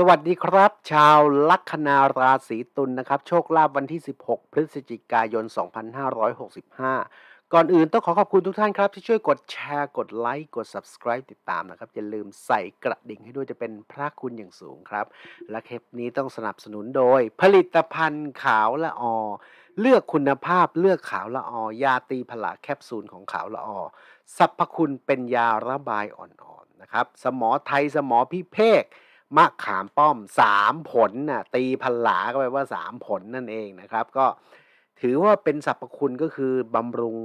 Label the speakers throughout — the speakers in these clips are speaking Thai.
Speaker 1: สวัสดีครับ ชาวลัคนาราศีตุลนะครับ โชคลาภวันที่ 16 พฤศจิกายน 2565 ก่อนอื่นต้องขอขอบคุณทุกท่านครับ ที่ช่วยกดแชร์กดไลค์กด subscribe ติดตามนะครับ อย่าลืมใส่กระดิ่งให้ด้วยจะเป็นพระคุณอย่างสูงครับ และคลิปนี้ต้องสนับสนุนโดย ผลิตภัณฑ์ขาวละออเลือกคุณภาพเลือกขาวละออยาตีผละแคปซูลของขาวละออสรรพคุณเป็นยาระบายอ่อนๆนะครับ สมอไทยสมอพิเภก มะขามป้อมสามผลน่ะตีพันหลาก็แปลว่าสามผลนั่นเองนะครับ ก็ถือว่าเป็นสรรพคุณก็คือบำรุง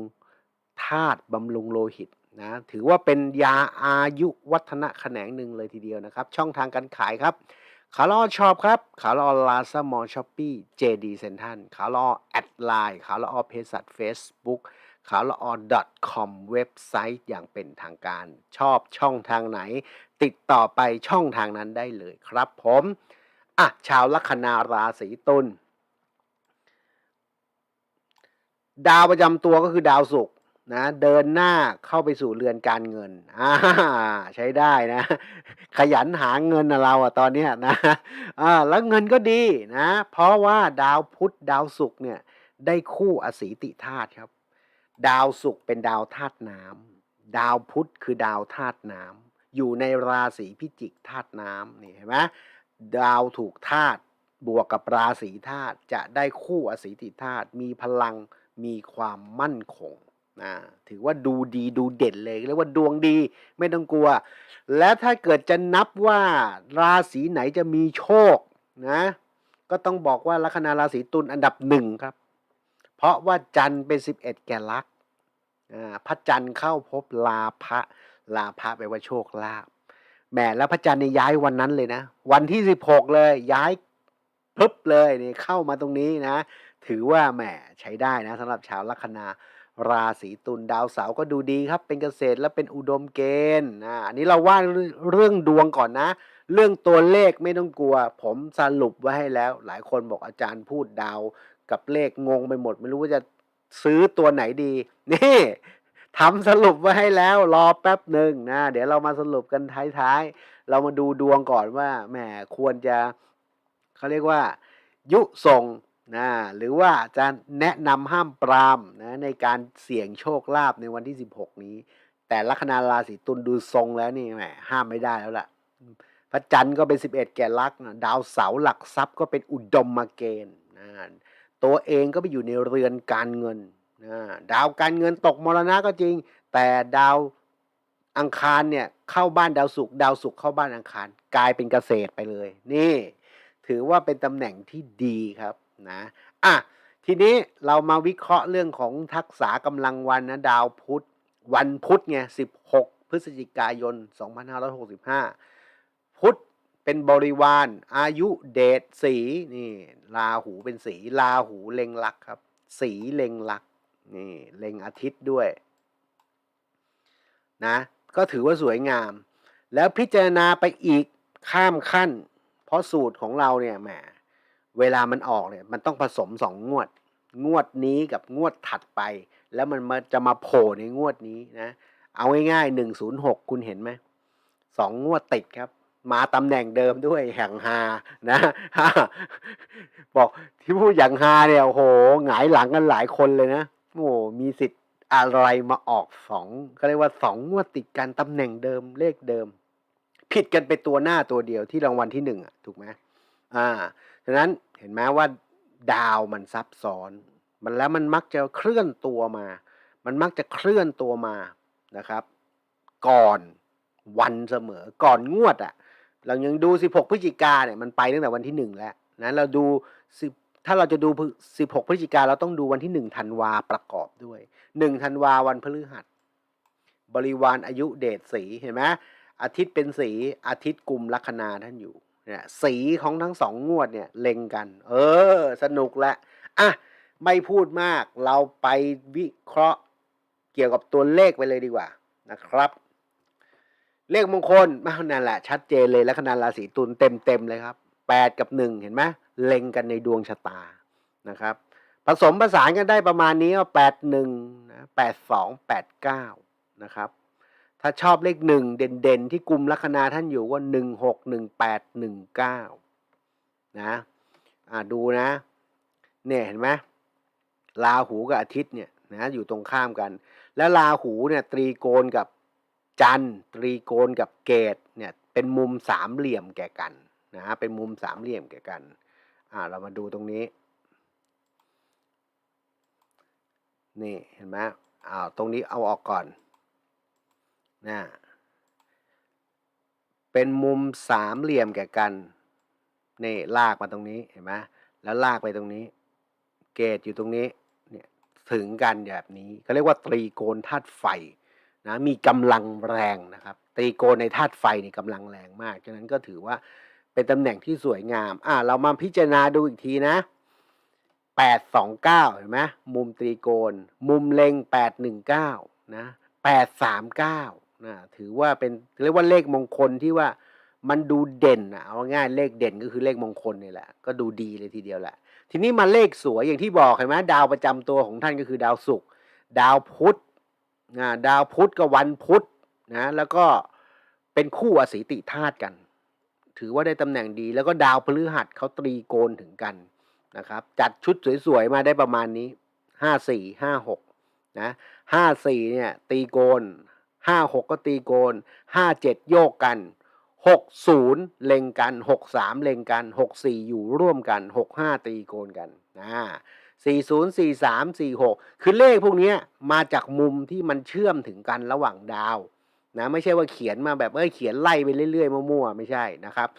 Speaker 1: ธาตุบำรุงโลหิตนะถือว่าเป็นยาอายุวัฒนะแขนงหนึ่งเลยทีเดียวนะครับ ช่องทางการขายครับขาลอชอปครับขาลอลาซามอลช้อปปี้เจดีเซนทันขาลอแอดไลน์ขาลอเพจสัตเฟซบุ๊กขาลอ .com เว็บไซต์อย่างเป็นทางการ ชอบช่องทางไหน ติดต่อไปช่องทางนั้นได้เลยครับผมอะชาวลัคนาราศีตุลดาวประจำตัวก็คือดาวศุกร์นะเดินหน้าเข้าไปสู่เรือนการเงินอ่าใช้ได้นะ ขยันหาเงินนะเราอะตอนเนี้ยนะอ่าแล้วเงินก็ดีนะ เพราะว่าดาวพุธดาวศุกร์เนี่ย ได้คู่อสีติธาตุครับ ดาวศุกร์เป็นดาวธาตุน้ำดาวพุธคือดาวธาตุน้ำ อยู่ในราศีพิจิกธาตุน้ำนี่เห็นไหมดาวถูกธาตุบวกกับราศีธาตุจะได้คู่อสีติธาตุมีพลังมีความมั่นคงนะถือว่าดูดีดูเด่นเลยเรียกว่าดวงดีไม่ต้องกลัว และถ้าเกิดจะนับว่าราศีไหนจะมีโชคนะก็ต้องบอกว่าลัคนาราศีตุลอันดับหนึ่งครับ เพราะว่าจันทร์เป็น 11 แก่ลักษ์อ่าพระจันทร์เข้าพบลาภะ ลาภะแปลว่าโชคลาภแหมแล้วพระจันทร์เนี่ยย้ายวันนั้นเลยนะ วันที่สิบหกเลย ย้ายปึ๊บเลยนี่เข้ามาตรงนี้นะ ถือว่าแหมใช้ได้นะสำหรับชาวลัคนาราศีตุลดาวเสาร์ก็ดูดีครับ เป็นเกษตรและเป็นอุดมเกณฑ์นะอันนี้เราว่าเรื่องดวงก่อนนะ เรื่องตัวเลขไม่ต้องกลัว ผมสรุปไว้ให้แล้ว หลายคนบอกอาจารย์พูดดาวกับเลขงงไปหมด ไม่รู้ว่าจะซื้อตัวไหนดี นี่ ทำสรุปไว้ให้แล้วรอแป๊บหนึ่งนะ เดี๋ยวเรามาสรุปกันท้ายๆ เรามาดูดวงก่อนว่าแหมควรจะเขาเรียกว่า ยุส่งนะหรือว่าจะแนะนำห้ามปรามนะในการเสี่ยงโชคลาภในวันที่ 16 นี้ แต่ลัคนาราศีตุลดูทรงแล้วนี่แหมห้ามไม่ได้แล้วล่ะพระจันทร์ก็เป็น 11 แก่ลักนะดาวเสาร์หลักทรัพย์ก็เป็นอุดมมาเกณฑ์นะตัวเองก็ไปอยู่ในเรือนการเงิน ดาวการเงินตกมรณะก็จริง แต่ดาวอังคารเนี่ยเข้าบ้านดาวศุกร์ดาวศุกร์เข้าบ้านอังคาร กลายเป็นเกษตรไปเลย นี่ ถือว่าเป็นตำแหน่งที่ดีครับนะอะทีนี้เรามาวิเคราะห์เรื่องของทักษะกำลังวันนะดาวพุธ วันพุธไง16 พฤศจิกายน 2565 พุธเป็นบริวาร อายุเดชสีนี่ลาหูเป็นสีลาหูเล็งลักครับ สีเล็งลัก นี่เล็งอาทิตย์ด้วยนะก็ถือว่าสวยงาม แล้วพิจารณาไปอีกข้ามขั้น เพราะสูตรของเราเนี่ยแหมเวลามันออกเนี่ยมันต้องผสมสองงวด งวดนี้กับงวดถัดไป แล้วมันมาจะมาโผล่ในงวดนี้นะ เอาง่ายๆหนึ่งศูนย์หกคุณเห็นไหมสองงวดติดครับ มาตำแหน่งเดิมด้วยแห่งฮานะบอกที่พูดอย่างฮาเนี่ยโอ้โหหงายหลังกันหลายคนเลยนะ โอ้มีสิทธิ์อะไรมาออกสองก็เรียกว่าสองงวดติดกันตำแหน่งเดิมเลขเดิม ผิดกันไปตัวหน้าตัวเดียวที่รางวัลที่หนึ่งอะถูกไหมอ่าฉะนั้นเห็นไหมว่าดาวมันซับซ้อน มันแล้วมันมักจะเคลื่อนตัวมา มันมักจะเคลื่อนตัวมานะครับ ก่อนวันเสมอก่อนงวดอะ่ะ เรายังดู 16 พฤศจิกาเนี่ยมันไปตั้งแต่วันที่หนึ่งแล้วนะเราดู 10 ถ้าเราจะดู 16 พฤศจิกาเราต้องดูวันที่ 1 ธันวาประกอบด้วย 1 ธันวาวันพฤหัส บริวารอายุเดชสีเห็นไหมอาทิตย์เป็นสีอาทิตย์กลุ่มลัคนาท่านอยู่เนี่ยสีของทั้งสองงวดเนี่ยเล็งกัน เออ สนุกและอะไม่พูดมากเราไปวิเคราะห์เกี่ยวกับตัวเลขไปเลยดีกว่านะครับ เลขมงคลมานั่นแหละ ชัดเจนเลยลัคนาราศีตุลเต็มเต็มเลยครับ แปดกับหนึ่งเห็นไหมเล็งกันในดวงชะตานะครับ ผสมผสานกันได้ประมาณนี้ก็แปดหนึ่งนะแปดสองแปดเก้านะครับ ถ้าชอบเลขหนึ่งเด่นๆ ที่กลุ่มลัคนาท่านอยู่ว่าหนึ่งหกหนึ่งแปดหนึ่งเก้านะอ่าดูนะ เนี่ยเห็นไหมลาหูกับอาทิตย์เนี่ยนะอยู่ตรงข้ามกัน แล้วลาหูเนี่ยตรีโกณกับจันทร์ตรีโกณกับเกตเนี่ยเป็นมุมสามเหลี่ยมแก่กัน นะเป็นมุมสามเหลี่ยมแก่กันอ่าเรามาดูตรงนี้ นี่เห็นไหมอ้าวตรงนี้เอาออกก่อนนะเป็นมุมสามเหลี่ยมแก่กันนี่ลากมาตรงนี้เห็นไหมแล้วลากไปตรงนี้ เกตอยู่ตรงนี้เนี่ยถึงกันแบบนี้เขาเรียกว่าตรีโกณธาตุไฟนะมีกำลังแรงนะครับ ตรีโกณในธาตุไฟนี่กำลังแรงมากฉะนั้นก็ถือว่า เป็นตำแหน่งที่สวยงาม อ่า เรามาพิจารณาดูอีกทีนะแปดสองเก้าเห็นไหมมุมตรีโกณ มุมเล็งแปดหนึ่งเก้านะแปดสามเก้านะถือว่าเป็นเรียกว่าเลขมงคลที่ว่ามันดูเด่นอะเอาง่ายเลขเด่นก็คือเลขมงคลนี่แหละ ก็ดูดีเลยทีเดียวแหละ ทีนี้มาเลขสวยอย่างที่บอกเห็นไหมดาวประจำตัวของท่านก็คือดาวศุกร์ดาวพุธนะดาวพุธกับวันพุธนะแล้วก็เป็นคู่อสีติธาตุกัน ถือว่าได้ตำแหน่งดี แล้วก็ดาวพฤหัสเขาตรีโกณถึงกันนะครับ จัดชุดสวยๆมาได้ประมาณนี้ห้าสี่ห้าหกนะห้าสี่เนี่ยตีโกนห้าหกก็ตีโกนห้าเจ็ดโยกกันหกศูนย์เล็งกันหกสามเล็งกันหกสี่อยู่ร่วมกันหกห้าตีโกนกันนะสี่ศูนย์สี่สามสี่หกคือเลขพวกนี้มาจากมุมที่มันเชื่อมถึงกันระหว่างดาว นะไม่ใช่ว่าเขียนมาแบบเอ้ยเขียนไล่ไปเรื่อยๆมั่วๆไม่ใช่นะครับ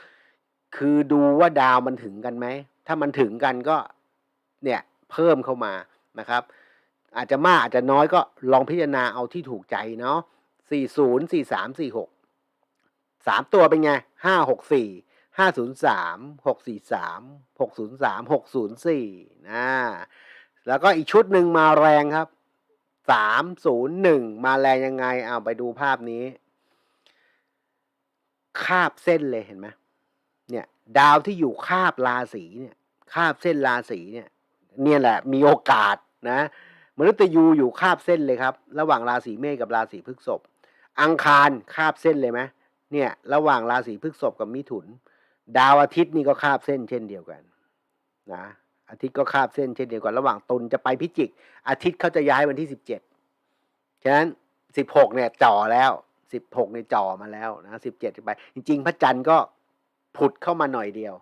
Speaker 1: คือดูว่าดาวมันถึงกันไหม ถ้ามันถึงกันก็เนี่ยเพิ่มเข้ามานะครับ อาจจะมากอาจจะน้อยก็ลองพิจารณาเอาที่ถูกใจเนาะสี่ศูนย์สี่สามสี่หกสามตัวเป็นไงห้าหกสี่ห้าศูนย์สามหกสี่สามหกศูนย์สามหกศูนย์สี่นะแล้วก็อีกชุดหนึ่งมาแรงครับ สามศูนย์หนึ่งมาแรงยังไงเอาไปดูภาพนี้ คาบเส้นเลยเห็นไหมเนี่ย ดาวที่อยู่คาบราศีเนี่ย คาบเส้นราศีเนี่ย เนี่ยแหละ มีโอกาสนะมนุษย์ยูอยู่คาบเส้นเลยครับ ระหว่างราศีเมษกับราศีพฤษภอังคารคาบเส้นเลยไหมเนี่ย ระหว่างราศีพฤษภกับมิถุน ดาวอาทิตย์นี่ก็คาบเส้นเช่นเดียวกัน นะ อาทิตย์ก็คาบเส้นเช่นเดียวกันระหว่างตุลจะไปพิจิก อาทิตย์เขาจะย้ายวันที่สิบเจ็ดฉะนั้นสิบหกเนี่ยจ่อแล้วสิบหกเนี่ยจ่อมาแล้วนะสิบเจ็ดไป จริง ๆ พระจันทร์ก็ผุดเข้ามาหน่อยเดียว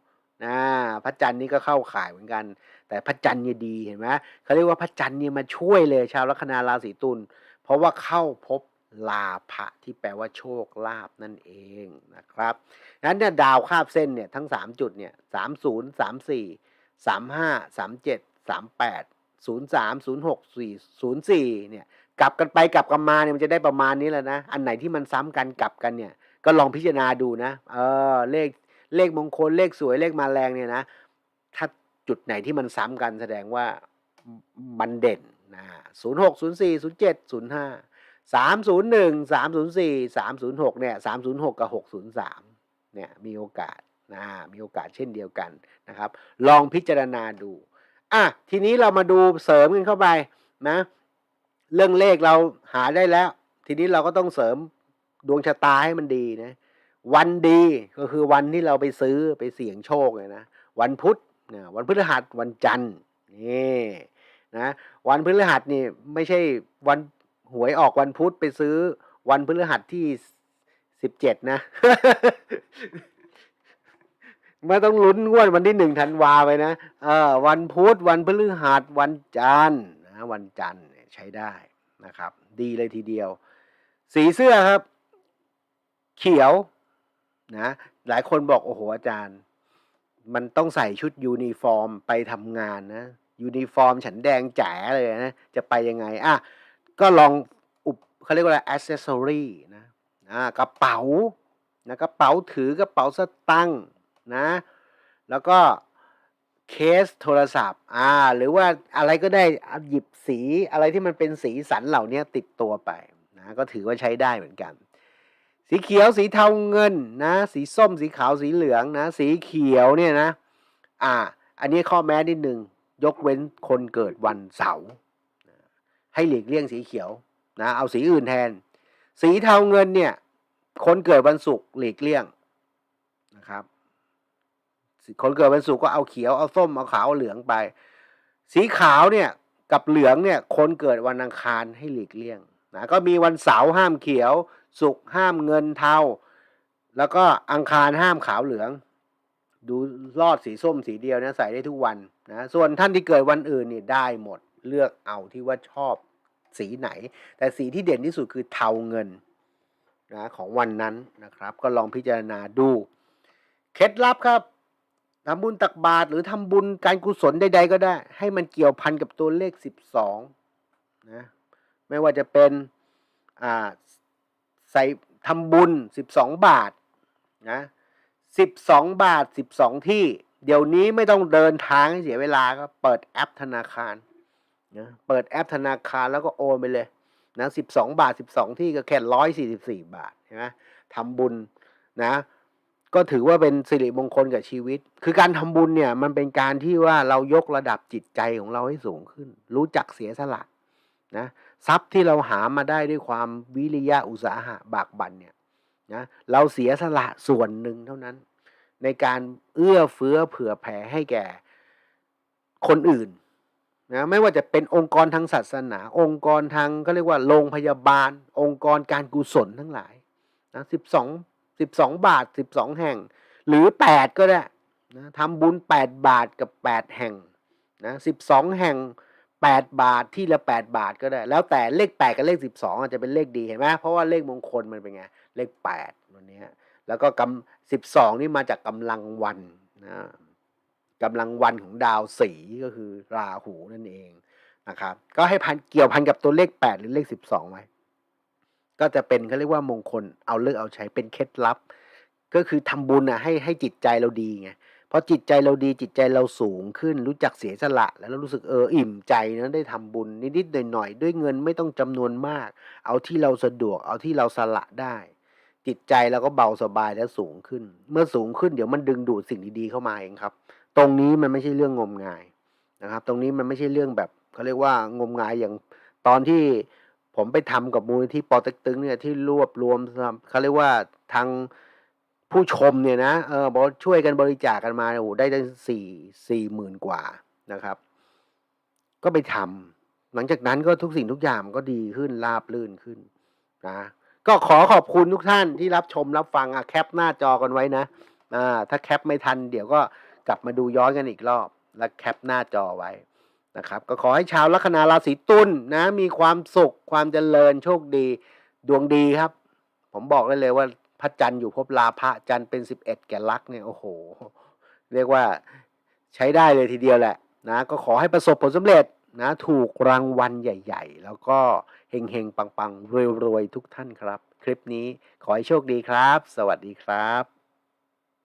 Speaker 1: นะพระจันทร์นี่ก็เข้าข่ายเหมือนกัน แต่พระจันทร์เนี่ยดีเห็นไหมเขาเรียกว่าพระจันทร์เนี่ยมาช่วยเลยชาวลัคนาราศีตุลเพราะว่าเข้าพบลาภะที่แปลว่าโชคลาภนั่นเองนะครับนั้นเนี่ยดาวคาบเส้นเนี่ยทั้งสามจุดเนี่ยสามศูนย์สามสี่ สามห้าสามเจ็ดสามแปดศูนย์สามศูนย์หกสี่ศูนย์สี่เนี่ยกลับกันไปกลับกันมาเนี่ยมันจะได้ประมาณนี้แหละนะ อันไหนที่มันซ้ำกันกลับกันเนี่ยก็ลองพิจารณาดูนะ เออเลขเลขมงคลเลขสวยเลขมาแรงเนี่ยนะ ถ้าจุดไหนที่มันซ้ำกันแสดงว่ามันเด่นนะศูนย์หกศูนย์สี่ศูนย์เจ็ดศูนย์ห้าสามศูนย์หนึ่งสามศูนย์สี่สามศูนย์หกเนี่ยสามศูนย์หกกับหกศูนย์สามเนี่ยมีโอกาส นะมีโอกาสเช่นเดียวกันนะครับ ลองพิจารณาดูอะทีนี้เรามาดูเสริมกันเข้าไปนะ เรื่องเลขเราหาได้แล้ว ทีนี้เราก็ต้องเสริมดวงชะตาให้มันดีนะ วันดีก็คือวันที่เราไปซื้อไปเสี่ยงโชคเลยนะวันพุธนะวันพฤหัสวันจันทร์นี่นะวันพฤหัสนี่ไม่ใช่วันหวยออกวันพุธไปซื้อ วันพฤหัสที่สิบเจ็ดนะ ไม่ต้องลุ้นงวดวันที่หนึ่งธันวาไปนะเออวันพุธวันพฤหัสวันจันทร์นะวันจันทร์ใช้ได้นะครับ ดีเลยทีเดียว สีเสื้อครับ เขียวนะหลายคนบอกโอ้โหอาจารย์ มันต้องใส่ชุดยูนิฟอร์มไปทำงานนะยูนิฟอร์มฉันแดงแจ๋เลยนะจะไปยังไงอะก็ลองอุปเขาเรียกว่าอะไรอ c เซสซอรีนะอ่ากระเป๋านะกระเป๋าถือกระเป๋าสตังค์ นะ แล้วก็เคสโทรศัพท์ อ่า หรือว่าอะไรก็ได้หยิบสีอะไรที่มันเป็นสีสันเหล่านี้ติดตัวไปนะก็ถือว่าใช้ได้เหมือนกัน สีเขียวสีเทาเงินนะ สีส้มสีขาวสีเหลืองนะ สีเขียวเนี่ยนะ อ่า อันนี้ข้อแม้นิดหนึ่งยกเว้นคนเกิดวันเสาร์ให้หลีกเลี่ยงสีเขียวนะ เอาสีอื่นแทน สีเทาเงินเนี่ย คนเกิดวันศุกร์หลีกเลี่ยง คนเกิดวันศุกร์ก็เอาเขียวเอาส้มเอาขาวเอาเหลืองไป สีขาวเนี่ยกับเหลืองเนี่ยคนเกิดวันอังคารให้หลีกเลี่ยงนะก็มีวันเสาร์ห้ามเขียวศุกร์ห้ามเงินเทาแล้วก็อังคารห้ามขาวเหลือง ดูรอดสีส้มสีเดียวนะใส่ได้ทุกวันนะส่วนท่านที่เกิดวันอื่นนี่ได้หมดเลือกเอาที่ว่าชอบสีไหน แต่สีที่เด่นที่สุดคือเทาเงินนะของวันนั้นนะครับ ก็ลองพิจารณาดู เคล็ดลับครับ ทำบุญตักบาตรหรือทำบุญการกุศลใด ๆ ก็ได้ ให้มันเกี่ยวพันกับตัวเลขสิบสองนะไม่ว่าจะเป็นอ่าใส่ทำบุญสิบสองบาทนะสิบสองบาทสิบสองที่ เดี๋ยวนี้ไม่ต้องเดินทางให้เสียเวลาก็เปิดแอปธนาคารนะเปิดแอปธนาคารแล้วก็โอนไปเลยนะสิบสองบาทสิบสองที่ก็แค่ร้อยสี่สิบสี่บาทใช่ไหมทำบุญนะ ก็ถือว่าเป็นสิริมงคลกับชีวิต คือการทำบุญเนี่ย มันเป็นการที่ว่าเรายกระดับจิตใจของเราให้สูงขึ้น รู้จักเสียสละนะทรัพย์ที่เราหามาได้ด้วยความวิริยะอุตสาหะบากบั่นเนี่ยนะเราเสียสละส่วนหนึ่งเท่านั้น ในการเอื้อเฟื้อเผื่อแผ่ให้แก่คนอื่นนะไม่ว่าจะเป็นองค์กรทางศาสนา องค์กรทางก็เรียกว่าโรงพยาบาล องค์กรการกุศลทั้งหลายนะสิบสอง สิบสองบาทสิบสองแห่ง หรือแปดก็ได้นะทำบุญแปดบาทกับแปดแห่งนะสิบสองแห่งแปดบาทที่ละแปดบาทก็ได้ แล้วแต่เลขแปดกับเลขสิบสองอาจจะเป็นเลขดีเห็นไหมเพราะว่าเลขมงคลมันเป็นไงเลขแปดวันนี้แล้วก็กำสิบสองนี่มาจากกำลังวันนะกำลังวันของดาวสีก็คือราหูนั่นเองนะครับ ก็ให้พันเกี่ยวพันกับตัวเลขแปดหรือเลขสิบสองไว้ ก็จะเป็นเขาเรียกว่ามงคลเอาเลิกเอาใช้เป็นเคล็ดลับ ก็คือทำบุญอะให้ให้จิตใจเราดีไงพอจิตใจเราดีจิตใจเราสูงขึ้น รู้จักเสียสละ แล้วเรารู้สึกเอออิ่มใจนะได้ทำบุญนิดๆหน่อยๆด้วยเงินไม่ต้องจำนวนมาก เอาที่เราสะดวกเอาที่เราสละได้ จิตใจเราก็เบาสบายและสูงขึ้น เมื่อสูงขึ้นเดี๋ยวมันดึงดูดสิ่งดีๆเข้ามาเองครับ ตรงนี้มันไม่ใช่เรื่องงมงายนะครับ ตรงนี้มันไม่ใช่เรื่องแบบเขาเรียกว่างมงายอย่างตอนที่ ผมไปทำกับมูลนิธิปอเต็กตึงเนี่ยที่รวบรวมเขาเรียกว่าทางผู้ชมเนี่ยนะเออบอกช่วยกันบริจาคกันมาโอ้โหได้ตั้งสี่สี่หมื่นกว่านะครับ ก็ไปทำหลังจากนั้นก็ทุกสิ่งทุกอย่างก็ดีขึ้นราบลื่นขึ้นนะก็ขอขอบคุณทุกท่านที่รับชมรับฟังอะแคปหน้าจอกันไว้นะอ่าถ้าแคปไม่ทัน เดี๋ยวก็กลับมาดูย้อนกันอีกรอบ แล้วแคปหน้าจอไว้ นะครับก็ขอให้ชาวลัคนาราศีตุลนะมีความสุขความเจริญโชคดี ดวงดีครับ ผมบอกได้เลยว่าพระจันทร์อยู่ภพลาภะจันทร์เป็นสิบเอ็ดแก่ลักเนี่ยโอ้โห เรียกว่าใช้ได้เลยทีเดียวแหละนะก็ขอให้ประสบผลสำเร็จนะถูกรางวัลใหญ่ ๆ แล้วก็เฮงๆ ปังๆรวยๆ ทุกท่านครับ คลิปนี้ขอให้โชคดีครับ สวัสดีครับ